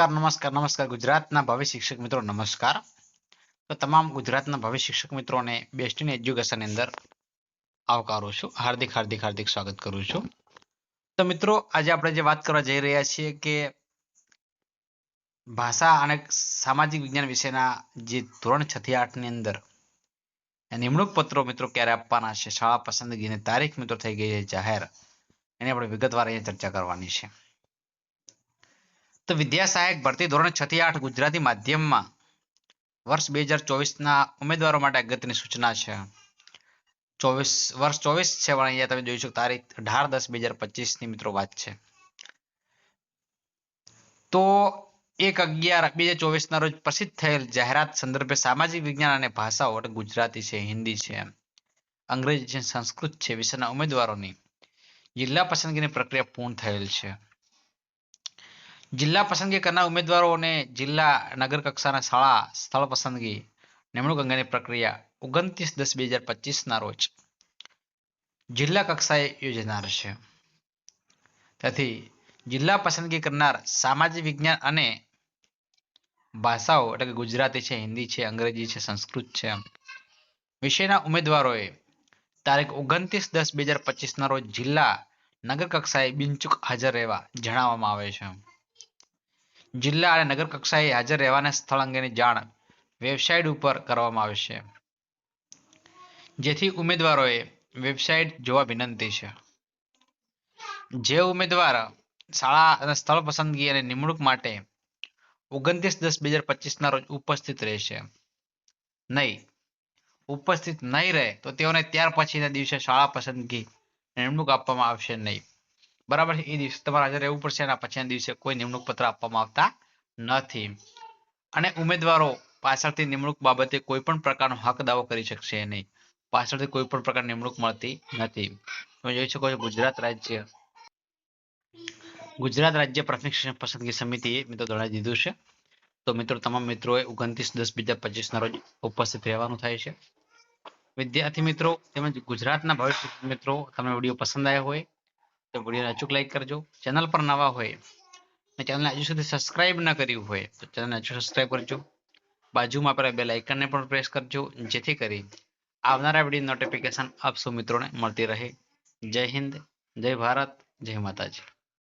નમસ્કાર નમસ્કાર નમસ્કાર ગુજરાતના ભાવિ શિક્ષક મિત્રો, નમસ્કાર. તો તમામ ગુજરાતના ભાવિ શિક્ષક મિત્રોને બેસ્ટ ઇન એજ્યુકેશન અંદર આવકારું છું. હાર્દિક હાર્દિક હાર્દિક સ્વાગત કરું છું. તો મિત્રો, આજે આપણે જે વાત કરવા જઈ રહ્યા છીએ કે ભાષા અને સામાજિક વિજ્ઞાન વિશેના જે ધોરણ છ થી આઠની અંદર નિમણૂક પત્રો મિત્રો ક્યારે આપવાના છે? શાળા પસંદગીની તારીખ મિત્રો થઈ ગઈ છે જાહેર. એની આપણે વિગતવાર અહીંયા ચર્ચા કરવાની છે. તો વિદ્યા સહાયક ભરતી ધોરણ છ થી આઠ ગુજરાતી માધ્યમમાં વર્ષ બે હજાર ચોવીસના ઉમેદવારો માટે અગત્યની સૂચના છે. ચોવીસ, વર્ષ ચોવીસ છે પણ અહીંયા તમે જોઈ શકો તારીખ અઢાર દસ બે હજાર પચીસની મિત્રો વાત છે. તો એક અગિયાર, બે હજાર ચોવીસના રોજ પ્રસિદ્ધ થયેલ જાહેરાત સંદર્ભે સામાજિક વિજ્ઞાન અને ભાષાઓ ગુજરાતી છે, હિન્દી છે, અંગ્રેજી છે, સંસ્કૃત છે વિષયના ઉમેદવારોની જિલ્લા પસંદગીની પ્રક્રિયા પૂર્ણ થયેલ છે. જિલ્લા પસંદગી કરનાર ઉમેદવારોને જિલ્લા નગર કક્ષાના શાળા, સ્થળ પસંદગી, નિમણૂક અંગેની પ્રક્રિયા ઓગણત્રીસ દસ બે હજાર પચીસના રોજ જિલ્લા કક્ષાએ યોજાનાર છે. તેથી જિલ્લા પસંદગી કરનાર સામાજિક વિજ્ઞાન અને ભાષાઓ એટલે કે ગુજરાતી છે, હિન્દી છે, અંગ્રેજી છે, સંસ્કૃત છે વિષયના ઉમેદવારોએ તારીખ ઓગણત્રીસ દસ બે હજાર પચીસના રોજ જિલ્લા નગર કક્ષાએ બિનચૂક હાજર રહેવા જણાવવામાં આવે છે જિલ્લા અને નગર કક્ષાએ હાજર રહેવાના સ્થળ અંગેની જાણ વેબસાઇટ ઉપર કરવામાં આવશે જેથી ઉમેદવારોએ વેબસાઇટ જોવા વિનંતી છે. જે ઉમેદવાર શાળા અને સ્થળ પસંદગી અને નિમણૂક માટે ઓગણત્રીસ દસ બે હજાર પચીસ ના રોજ ઉપસ્થિત રહેશે. નહીં, ઉપસ્થિત નહીં રહે તો તેઓને ત્યાર પછીના દિવસે શાળા પસંદગી નિમણૂક આપવામાં આવશે નહીં. બરાબર એ દિવસે તમારે હાજર રહેવું પડશે અને પછીના દિવસે કોઈ નિમણૂક પત્ર આપવામાં આવતા નથી. અને ઉમેદવારો પાછળથી નિમણૂક બાબતે કોઈ પણ પ્રકારનો હક દાવો કરી શકશે નહીં. પાછળથી કોઈ પણ પ્રકારની નિમણૂક મળતી નથી. તમે જોઈ શકો છો ગુજરાત રાજ્ય ગુજરાત રાજ્ય પ્રાથમિક શિક્ષણ પસંદગી સમિતિએ મિત્રો જણાવી દીધું છે. તો મિત્રો તમામ મિત્રોએ ઓગણત્રીસ દસ બે હજાર પચીસ ના રોજ ઉપસ્થિત રહેવાનું થાય છે. વિદ્યાર્થી મિત્રો તેમજ ગુજરાતના ભવિષ્ય મિત્રો તમને વીડિયો પસંદ આવ્યો હોય તો વિડીયોને અચૂક લાઈક કરજો. ચેનલ પર નવા હોય અને ચેનલને હજુ સુધી સબસ્ક્રાઇબ ન કર્યું હોય તો ચેનલને હજુ સબસ્ક્રાઇબ કરજો. બાજુમાં આપેલા બે લાઇકનને પણ પ્રેસ કરજો જેથી કરી આવનારા વીડિયો નોટિફિકેશન આપ સૌ મિત્રોને મળતી રહે. જય હિન્દ, જય ભારત, જય માતાજી.